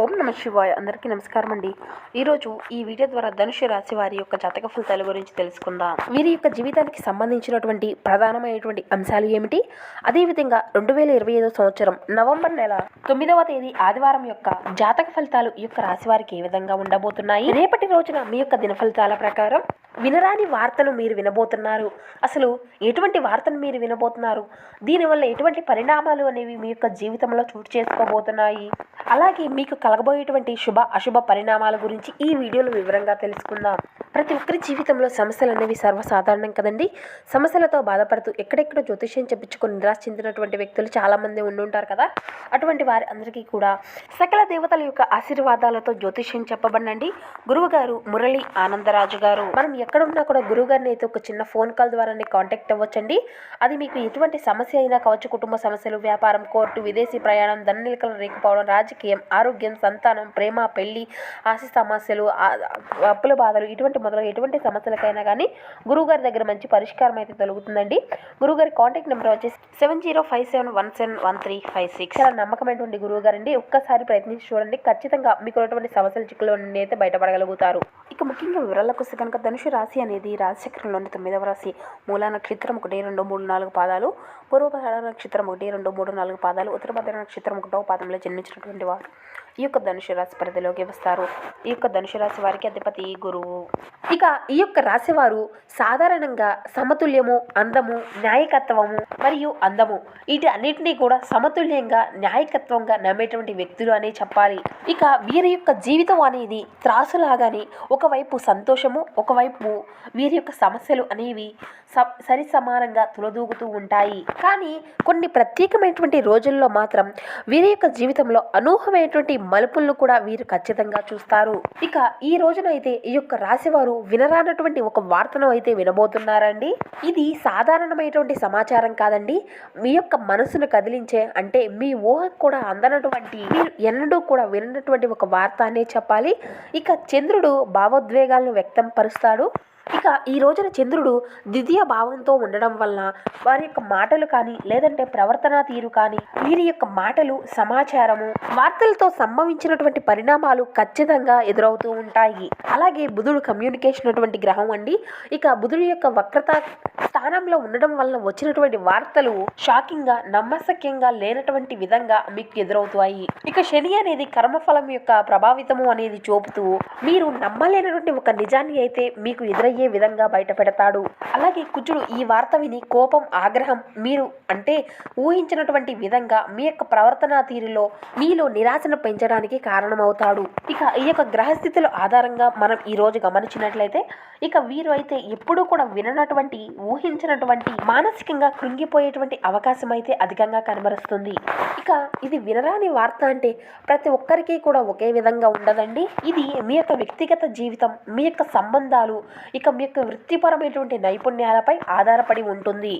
ఓం నమ శివాయ. అందరికీ నమస్కారం అండి ఈరోజు ఈ వీడియో ద్వారా ధనుషు రాశి వారి యొక్క జాతక ఫలితాల గురించి తెలుసుకుందాం. వీరి యొక్క జీవితానికి సంబంధించినటువంటి ప్రధానమైనటువంటి అంశాలు ఏమిటి? అదేవిధంగా రెండు వేల ఇరవై ఐదో సంవత్సరం నవంబర్ నెల తొమ్మిదవ తేదీ ఆదివారం యొక్క జాతక ఫలితాలు ఈ యొక్క రాశి వారికి ఏ విధంగా ఉండబోతున్నాయి? రేపటి రోజున మీ యొక్క దిన ఫలితాల ప్రకారం వినరాని వార్తలు మీరు వినబోతున్నారు. అసలు ఎటువంటి వార్తను మీరు వినబోతున్నారు? దీనివల్ల ఎటువంటి పరిణామాలు అనేవి మీ యొక్క జీవితంలో చోటు చేసుకోబోతున్నాయి? అలాగే మీకు కలగబోయేటువంటి శుభ అశుభ పరిణామాల గురించి ఈ వీడియోలో వివరంగా తెలుసుకుందాం. ప్రతి ఒక్కరి జీవితంలో సమస్యలు అనేవి సర్వసాధారణం కదండి. సమస్యలతో బాధపడుతూ ఎక్కడెక్కడ జ్యోతిష్యం చెప్పించుకొని నిరాశ చెందినటువంటి వ్యక్తులు చాలామంది ఉండుంటారు కదా. అటువంటి వారి అందరికీ కూడా సకల దేవతల యొక్క ఆశీర్వాదాలతో జ్యోతిష్యం చెప్పబడండి గురువుగారు మురళి ఆనందరాజు గారు. మనం ఎక్కడున్నా కూడా గురువు గారిని అయితే ఒక చిన్న ఫోన్ కాల్ ద్వారానే కాంటాక్ట్ అవ్వచ్చండి. అది మీకు ఎటువంటి సమస్య అయినా కావచ్చు కుటుంబ సమస్యలు వ్యాపారం కోర్టు విదేశీ ప్రయాణం ధననిలకలు రేకపోవడం రాజకీయం ఆరోగ్యం సంతానం ప్రేమ పెళ్ళి ఆశ సమస్యలు అప్పుల బాధలు ఇటువంటి మొదలగు ఎటువంటి సమస్యలకైనా కానీ గురువుగారి దగ్గర మంచి పరిష్కారం అయితే దొరుకుతుందండి. గురువుగారి కాంటాక్ట్ నెంబర్ వచ్చేసి seven zero five seven one seven one three five six చాలా నమ్మకమైనటువంటి గురువు గారండి ఒక్కసారి ప్రయత్నించి చూడండి. ఖచ్చితంగా మీకు ఉన్నటువంటి సమస్యల చిక్కులో నుండి అయితే బయటపడగలుగుతారు. ఇక ముఖ్యంగా వివరాలకు వస్తే కనుక ధనుషు రాశి అనేది రాశిచక్రంలోని తొమ్మిదవ రాశి. మూలా నక్షత్రం ఒకటి రెండు మూడు నాలుగు పాదాలు. పూర్వభార నక్షత్రం ఒకటి రెండు మూడు నాలుగు పాదాలు. ఉత్తరభద్ర నక్షత్రం ఒకటో పాదంలో జన్మించినటువంటి వారు. ఈ యొక్క ధనుషు రాశి పరిధిలోకి వస్తారు. ఈ యొక్క ధనుషు రాశి వారికి అధిపతి గురువు. ఇక ఈ యొక్క రాశివారు సాధారణంగా సమతుల్యము అందము న్యాయకత్వము మరియు అందము. వీటి అన్నిటినీ కూడా సమతుల్యంగా న్యాయకత్వంగా నమ్మేటువంటి వ్యక్తులు అనే చెప్పాలి. ఇక వీరి యొక్క జీవితం అనేది త్రాసులాగానే ఒకవైపు సంతోషము ఒకవైపు వీరి యొక్క సమస్యలు అనేవి సరి సమానంగా తులదూగుతూ ఉంటాయి. కానీ కొన్ని ప్రత్యేకమైనటువంటి రోజుల్లో మాత్రం వీరి యొక్క జీవితంలో అనూహమైనటువంటి మలుపులను కూడా వీరు ఖచ్చితంగా చూస్తారు. ఇక ఈ రోజున అయితే ఈ యొక్క రాశివారు వినరానటువంటి ఒక వార్తను అయితే వినబోతున్నారండి. ఇది సాధారణమైనటువంటి సమాచారం కాదండి. మీ యొక్క మనసును కదిలించే అంటే మీ ఊహకు కూడా అందనటువంటి మీరు ఎన్నడూ కూడా వినటువంటి ఒక వార్త అనే చెప్పాలి. ఇక చంద్రుడు భావోద్వేగాలను వ్యక్తం పరుస్తాడు. ఇక ఈ రోజున చంద్రుడు ద్వితీయ భావంతో ఉండడం వలన వారి యొక్క మాటలు కానీ లేదంటే ప్రవర్తన తీరు కానీ వీరి యొక్క మాటలు సమాచారము వార్తలతో సంభవించినటువంటి పరిణామాలు ఖచ్చితంగా ఎదురవుతూ ఉంటాయి. అలాగే బుధుడు కమ్యూనికేషన్ అటువంటి గ్రహం అండి. ఇక బుధుడు యొక్క వక్రత స్థానంలో ఉండడం వలన వచ్చినటువంటి వార్తలు షాకింగ్గా నమ్మశక్యంగా లేనటువంటి విధంగా మీకు ఎదురవుతాయి. ఇక శని అనేది కర్మఫలం యొక్క ప్రభావితము అనేది చూపుతూ మీరు నమ్మలేనటువంటి ఒక నిజాన్ని అయితే మీకు ఎదురయ్యే విధంగా బయటపెడతాడు అలాగే కుజుడు ఈ వార్త విని కోపం ఆగ్రహం మీరు అంటే ఊహించినటువంటి విధంగా మీ యొక్క ప్రవర్తన తీరులో మీలో నిరాశను పెంచడానికి కారణమవుతాడు. ఇక ఈ యొక్క గ్రహస్థితుల ఆధారంగా మనం ఈరోజు గమనించినట్లయితే ఇక వీరు అయితే ఎప్పుడూ కూడా విననటువంటి ఊహించినటువంటి మానసికంగా కృంగిపోయేటువంటి అవకాశం అయితే అధికంగా కనబరుస్తుంది. ఇక ఇది వినరాని వార్త అంటే ప్రతి ఒక్కరికి కూడా ఒకే విధంగా ఉండదండి. ఇది మీ యొక్క వ్యక్తిగత జీవితం మీ యొక్క సంబంధాలు ఇక మీ యొక్క వృత్తిపరమైనటువంటి నైపుణ్యాలపై ఆధారపడి ఉంటుంది.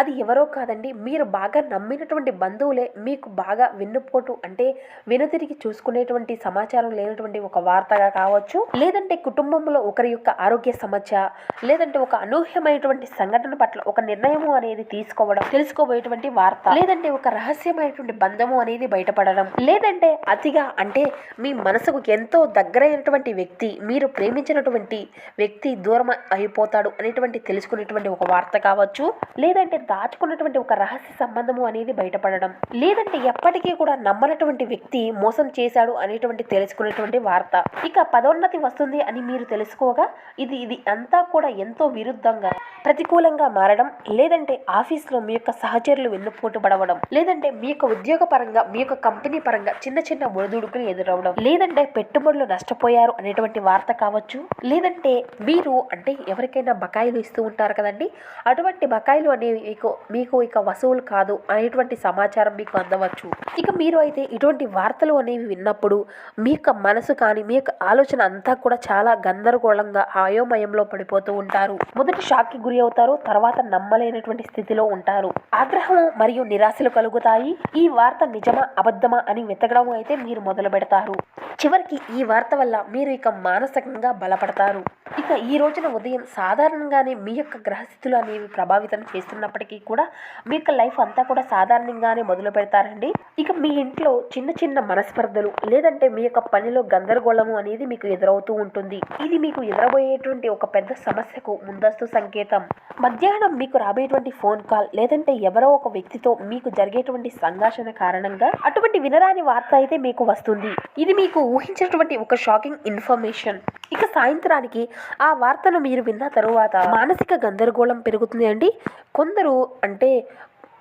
అది ఎవరో కాదండి మీరు బాగా నమ్మినటువంటి బంధువులే మీకు బాగా విన్నుపోటు అంటే వెనుతిరిగి చూసుకునేటువంటి సమాచారం లేనటువంటి ఒక వార్తగా కావచ్చు లేదంటే కుటుంబంలో ఒకరి యొక్క ఆరోగ్య సమస్య లేదంటే ఒక అనూహ్యమైనటువంటి సంఘటన పట్ల ఒక నిర్ణయము అనేది తీసుకోవడం తెలుసుకోబోయేటువంటి వార్త లేదంటే ఒక రహస్యమైనటువంటి బంధము అనేది బయటపడడం లేదంటే అతిగా అంటే మీ మనసుకు ఎంతో దగ్గరైనటువంటి వ్యక్తి మీరు ప్రేమించినటువంటి వ్యక్తి దూరం అయిపోతాడు అనేటువంటి తెలుసుకునేటువంటి ఒక వార్త కావచ్చు లేదంటే దాచుకున్నటువంటి ఒక రహస్య సంబంధము అనేది బయటపడడం లేదంటే ఎప్పటికీ కూడా నమ్మనటువంటి వ్యక్తి మోసం చేశాడు అనేటువంటి తెలుసుకునేటువంటి వార్త. ఇక పదోన్నతి వస్తుంది అని మీరు తెలుసుకోగా ఇది ఇది అంతా కూడా ఎంతో విరుద్ధంగా ప్రతికూలంగా మారడం లేదంటే ఆఫీస్లో మీ యొక్క సహచరులు వెన్నుపోటు పడవడం లేదంటే మీ యొక్క ఉద్యోగ పరంగా మీ యొక్క కంపెనీ పరంగా చిన్న చిన్న ఒడిదుడుకులు ఎదురవడం లేదంటే పెట్టుబడులు నష్టపోయారు అనేటువంటి వార్త కావచ్చు లేదంటే మీరు అంటే ఎవరికైనా బకాయిలు ఇస్తూ ఉంటారు కదండి. అటువంటి బకాయిలు అనేవి మీకు మీకు ఇక వసూలు కాదు అనేటువంటి సమాచారం మీకు అందవచ్చు. ఇక మీరు అయితే ఇటువంటి వార్తలు అనేవి విన్నప్పుడు మీ యొక్క మనసు కానీ మీ యొక్క ఆలోచన అంతా కూడా చాలా గందరగోళంగా అయోమయంలో పడిపోతూ ఉంటారు. మొదటి షాక్కి గురి అవుతారు తర్వాత నమ్మలేనటువంటి స్థితిలో ఉంటారు. ఆగ్రహం మరియు నిరాశలు కలుగుతాయి. ఈ వార్త నిజమా అబద్ధమా అని వెతకడం అయితే మీరు మొదలు పెడతారు. చివరికి ఈ వార్త వల్ల మీరు ఇక మానసికంగా బలపడతారు. ఇక ఈ రోజున ఉదయం సాధారణంగానే మీ యొక్క గ్రహస్థితులు అనేవి ప్రభావితం చేస్తున్నప్పటికీ కూడా మీ యొక్క లైఫ్ అంతా కూడా సాధారణంగానే మొదలు పెడతారండి. ఇక మీ ఇంట్లో చిన్న చిన్న మనస్పర్ధలు లేదంటే మీ యొక్క పనిలో గందరగోళము అనేది మీకు ఎదురవుతూ ఉంటుంది. ఇది మీకు ఎదురబోయేటువంటి ఒక పెద్ద సమస్యకు ముందస్తు సంకేతం. మధ్యాహ్నం మీకు రాబోయేటువంటి ఫోన్ కాల్ లేదంటే ఎవరో ఒక వ్యక్తితో మీకు జరిగేటువంటి సంఘర్షణ కారణంగా అటువంటి వినరాని వార్త అయితే మీకు వస్తుంది. ఇది మీకు ఊహించినటువంటి ఒక షాకింగ్ ఇన్ఫర్మేషన్. ఇక సాయంత్రానికి ఆ వార్త కథను మీరు విన్న తరువాత మానసిక గందరగోళం పెరుగుతుంది అండి. కొందరు అంటే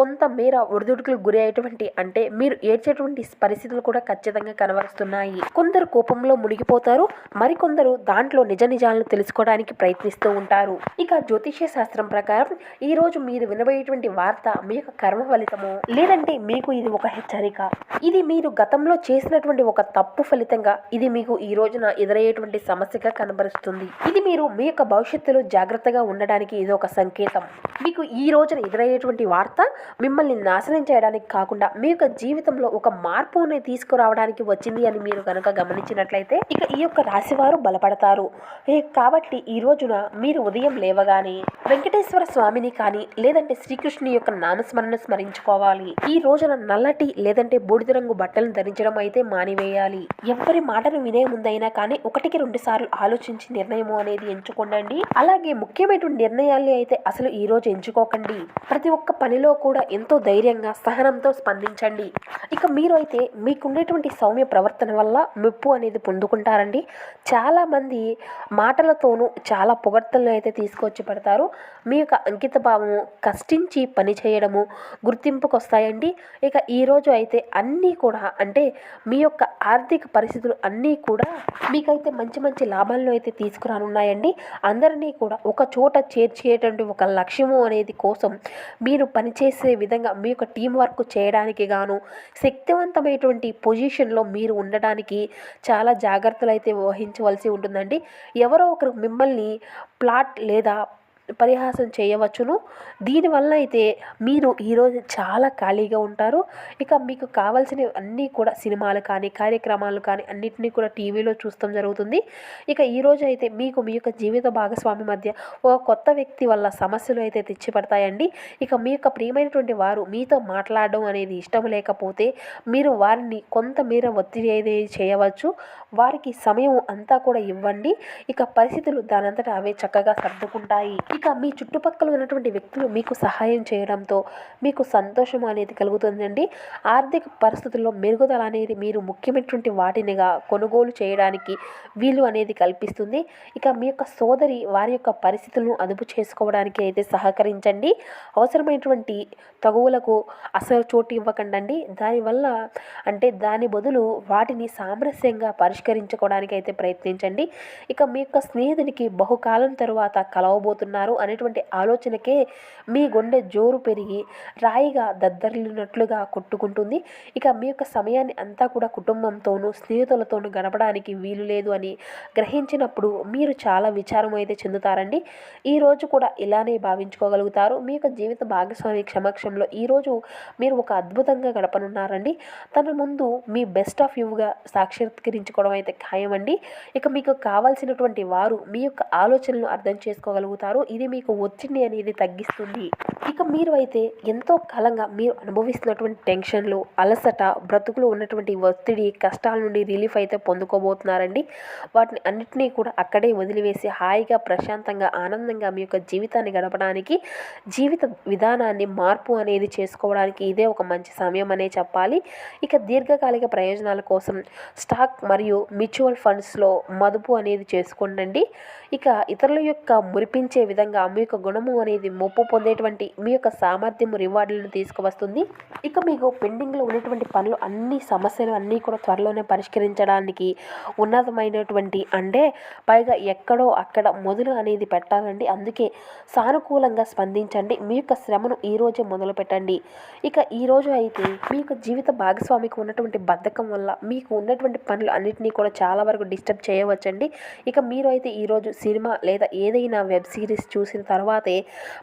కొంత మేర ఒడిదుడుకులు గురి అయ్యేటువంటి అంటే మీరు ఏడ్చేటువంటి పరిస్థితులు కూడా ఖచ్చితంగా కనబరుస్తున్నాయి. కొందరు కోపంలో మునిగిపోతారు మరికొందరు దాంట్లో నిజ నిజాలను తెలుసుకోవడానికి ప్రయత్నిస్తూ ఉంటారు. ఇక జ్యోతిష్య శాస్త్రం ప్రకారం ఈ రోజు మీరు వినబోయేటువంటి వార్త మీ యొక్క కర్మ ఫలితము లేదంటే మీకు ఇది ఒక హెచ్చరిక? ఇది మీరు గతంలో చేసినటువంటి ఒక తప్పు ఫలితంగా ఇది మీకు ఈ రోజున ఎదురయ్యేటువంటి సమస్యగా కనబరుస్తుంది. ఇది మీరు మీ యొక్క భవిష్యత్తులో జాగ్రత్తగా ఉండడానికి ఇది ఒక సంకేతం. మీకు ఈ రోజున ఎదురయ్యేటువంటి వార్త మిమ్మల్ని నాశనం చేయడానికి కాకుండా మీ యొక్క జీవితంలో ఒక మార్పుని తీసుకురావడానికి వచ్చింది అని మీరు కనుక గమనించినట్లయితే ఇక ఈ యొక్క రాశివారు బలపడతారు. కాబట్టి ఈ రోజున మీరు ఉదయం లేవగానే వెంకటేశ్వర స్వామిని కానీ లేదంటే శ్రీకృష్ణుని యొక్క నామస్మరణ స్మరించుకోవాలి. ఈ రోజున నల్లటి లేదంటే బూడిద రంగు బట్టలను ధరించడం అయితే మానివేయాలి. ఎవరి మాటను వినే ముందైనా కానీ ఒకటికి రెండు సార్లు ఆలోచించి నిర్ణయం అనేది ఎంచుకోండి అలాగే ముఖ్యమైన నిర్ణయాలు అయితే అసలు ఈ రోజు ఎంచుకోకండి. ప్రతి ఒక్క పనిలో కూడా ఎంతో ధైర్యంగా సహనంతో స్పందించండి. ఇక మీరు అయితే మీకుండేటువంటి సౌమ్య ప్రవర్తన వల్ల మెప్పు అనేది పొందుకుంటారండి. చాలామంది మాటలతోనూ చాలా పొగడ్తలను అయితే తీసుకొచ్చి పెడతారు. మీ యొక్క అంకిత భావము కష్టించి పని చేయడము గుర్తింపుకు వస్తాయండి ఇక ఈరోజు అయితే అన్నీ కూడా అంటే మీ యొక్క ఆర్థిక పరిస్థితులు అన్నీ కూడా మీకైతే మంచి మంచి లాభాలను అయితే తీసుకురానున్నాయండి. అందరినీ కూడా ఒక చోట చేర్చేటువంటి ఒక లక్ష్యము అనేది కోసం మీరు పనిచేసే విధంగా మీ యొక్క టీం వర్క్ చేయడానికి గాను శక్తివంతమైనటువంటి పొజిషన్లో మీరు ఉండడానికి చాలా జాగ్రత్తలు అయితే వహించవలసి ఉంటుందండి. ఎవరో ఒకరు మిమ్మల్ని ప్లాట్ లేదా పరిహాసం చేయవచ్చును. దీనివల్ల అయితే మీరు ఈరోజు చాలా ఖాళీగా ఉంటారు. ఇక మీకు కావాల్సినవి అన్నీ కూడా సినిమాలు కానీ కార్యక్రమాలు కానీ అన్నింటినీ కూడా టీవీలో చూస్తాం జరుగుతుంది. ఇక ఈరోజు అయితే మీకు మీ యొక్క జీవిత భాగస్వామి మధ్య ఒక కొత్త వ్యక్తి వల్ల సమస్యలు అయితే తెచ్చిపడతాయండి. ఇక మీ యొక్క ప్రియమైనటువంటి వారు మీతో మాట్లాడడం అనేది ఇష్టం లేకపోతే మీరు వారిని కొంతమేర ఒత్తిడి అయితే చేయవచ్చు. వారికి సమయం అంతా కూడా ఇవ్వండి. ఇక పరిస్థితులు దానంతట అవే చక్కగా సర్దుకుంటాయి. ఇక మీ చుట్టుపక్కల ఉన్నటువంటి వ్యక్తులు మీకు సహాయం చేయడంతో మీకు సంతోషం అనేది కలుగుతుందండి. ఆర్థిక పరిస్థితుల్లో మెరుగుదల అనేది మీరు ముఖ్యమైనటువంటి వాటినిగా కొనుగోలు చేయడానికి వీలు అనేది కల్పిస్తుంది. ఇక మీ యొక్క సోదరి వారి యొక్క పరిస్థితులను అదుపు చేసుకోవడానికి అయితే సహకరించండి. అవసరమైనటువంటి తగువులకు అసలు చోటు ఇవ్వకండి దానివల్ల అంటే దాని బదులు వాటిని సామరస్యంగా పరిష్కరించుకోవడానికి అయితే ప్రయత్నించండి. ఇక మీ యొక్క స్నేహితునికి బహుకాలం తరువాత కలవబోతున్నారు. అనేటువంటి ఆలోచనకే మీ గుండె జోరు పెరిగి రాయిగా దద్దరిల్లినట్లుగా కొట్టుకుంటుంది. ఇక మీ యొక్క సమయాన్ని అంతా కూడా కుటుంబంతోనూ స్నేహితులతోనూ గడపడానికి వీలు లేదు అని గ్రహించినప్పుడు మీరు చాలా విచారం అయితే చెందుతారండి. ఈ రోజు కూడా ఇలానే భావించుకోగలుగుతారు. మీ యొక్క జీవిత భాగస్వామి సమక్షంలో ఈరోజు మీరు ఒక అద్భుతంగా గడపనున్నారండి. తన ముందు మీ బెస్ట్ ఆఫ్ యూగా సాక్షాత్కరించుకోవడం అయితే ఖాయమండి. ఇక మీకు కావాల్సినటువంటి వారు మీ యొక్క ఆలోచనలు అర్థం చేసుకోగలుగుతారు. ఇది మీకు ఒత్తిడి అనేది తగ్గిస్తుంది. ఇక మీరు అయితే ఎంతో కాలంగా మీరు అనుభవిస్తున్నటువంటి టెన్షన్లు అలసట బ్రతుకులు ఉన్నటువంటి ఒత్తిడి కష్టాల నుండి రిలీఫ్ అయితే పొందుకోబోతున్నారండి. వాటిని అన్నిటినీ కూడా అక్కడే వదిలివేసి హాయిగా ప్రశాంతంగా ఆనందంగా మీ యొక్క జీవితాన్ని గడపడానికి జీవిత విధానాన్ని మార్పు అనేది చేసుకోవడానికి ఇదే ఒక మంచి సమయం అనే చెప్పాలి. ఇక దీర్ఘకాలిక ప్రయోజనాల కోసం స్టాక్ మరియు మ్యూచువల్ ఫండ్స్లో మదుపు అనేది చేసుకోండి ఇక ఇతరుల యొక్క మురిపించే విధంగా మీ యొక్క గుణము అనేది మొప్పు పొందేటువంటి మీ యొక్క సామర్థ్యం రివార్డులను తీసుకువస్తుంది. ఇక మీకు పెండింగ్లో ఉన్నటువంటి పనులు అన్ని సమస్యలు అన్నీ కూడా త్వరలోనే పరిష్కరించడానికి ఉన్నతమైనటువంటి అంటే పైగా ఎక్కడో అక్కడ మొదలు అనేది పెట్టాలండి. అందుకే సానుకూలంగా స్పందించండి. మీ యొక్క శ్రమను ఈ రోజే మొదలు పెట్టండి. ఇక ఈ రోజు అయితే మీ యొక్క జీవిత భాగస్వామికి ఉన్నటువంటి బద్ధకం వల్ల మీకు ఉన్నటువంటి పనులు అన్నింటినీ కూడా చాలా వరకు డిస్టర్బ్ చేయవచ్చండి. ఇక మీరు అయితే ఈరోజు సినిమా లేదా ఏదైనా వెబ్ సిరీస్ చూసిన తర్వాతే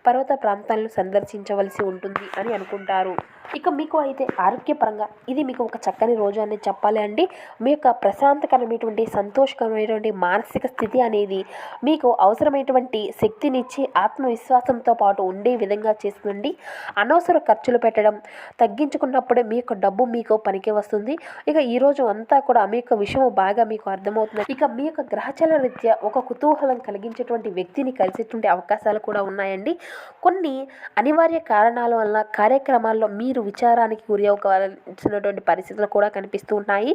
పర్వత ప్రాంతాలను సందర్శించవలసి ఉంటుంది అని అనుకుంటారు. ఇక మీకు అయితే ఆరోగ్యపరంగా ఇది మీకు ఒక చక్కని రోజు అని చెప్పాలి అండి. మీ యొక్క ప్రశాంతకరమైనటువంటి సంతోషకరమైనటువంటి మానసిక స్థితి అనేది మీకు అవసరమైనటువంటి శక్తినిచ్చి ఆత్మవిశ్వాసంతో పాటు ఉండే విధంగా చేస్తుందండి. అనవసర ఖర్చులు పెట్టడం తగ్గించుకున్నప్పుడే మీ యొక్క డబ్బు మీకు పనికి వస్తుంది. ఇక ఈ రోజు అంతా కూడా మీ యొక్క విషయం బాగా మీకు అర్థమవుతుంది. ఇక మీ యొక్క గ్రహచల రీత్యా ఒక కుతూహలం కలిగించేటువంటి వ్యక్తిని కలిసేటువంటి అవకాశాలు కూడా ఉన్నాయండి. కొన్ని అనివార్య కారణాల వల్ల కార్యక్రమాల్లో మీరు విచారానికి గురి అవ్వాల్సినటువంటి పరిస్థితులు కూడా కనిపిస్తూ ఉన్నాయి.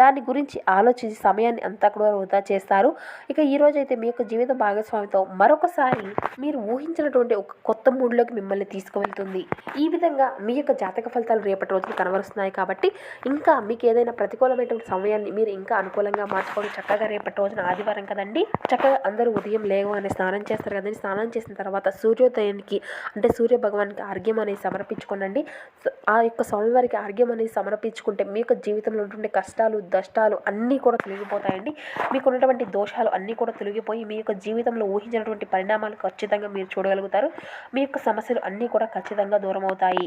దాని గురించి ఆలోచించి సమయాన్ని అంతా కూడా వృధా చేస్తారు. ఇక ఈ రోజు అయితే మీ యొక్క జీవిత భాగస్వామితో మరొకసారి మీరు ఊహించినటువంటి ఒక కొత్త మూడ్లోకి మిమ్మల్ని తీసుకువెళ్తుంది. ఈ విధంగా మీ యొక్క జాతక ఫలితాలు రేపటి రోజున కనబరుస్తున్నాయి కాబట్టి ఇంకా మీకు ఏదైనా ప్రతికూలమైనటువంటి సమయాన్ని మీరు ఇంకా అనుకూలంగా మార్చుకొని చక్కగా రేపటి రోజున ఆదివారం కదండి. చక్కగా అందరూ ఉదయం లేవు అని స్నానం చేస్తారు కదండి. స్నానం చేసిన తర్వాత సూర్యోదయానికి అంటే సూర్య భగవానికి ఆర్గ్యం అనేది సమర్పించుకోనండి. ఆ యొక్క స్వామివారికి ఆర్గ్యం అనేది సమర్పించుకుంటే మీ యొక్క జీవితంలో ఉన్నటువంటి కష్టాలు దష్టాలు అన్నీ కూడా తొలగిపోతాయండి. మీకు ఉన్నటువంటి దోషాలు అన్నీ కూడా తొలగిపోయి మీ యొక్క జీవితంలో ఊహించినటువంటి పరిణామాలు ఖచ్చితంగా మీరు చూడగలుగుతారు. మీ యొక్క సమస్యలు అన్నీ కూడా ఖచ్చితంగా దూరం అవుతాయి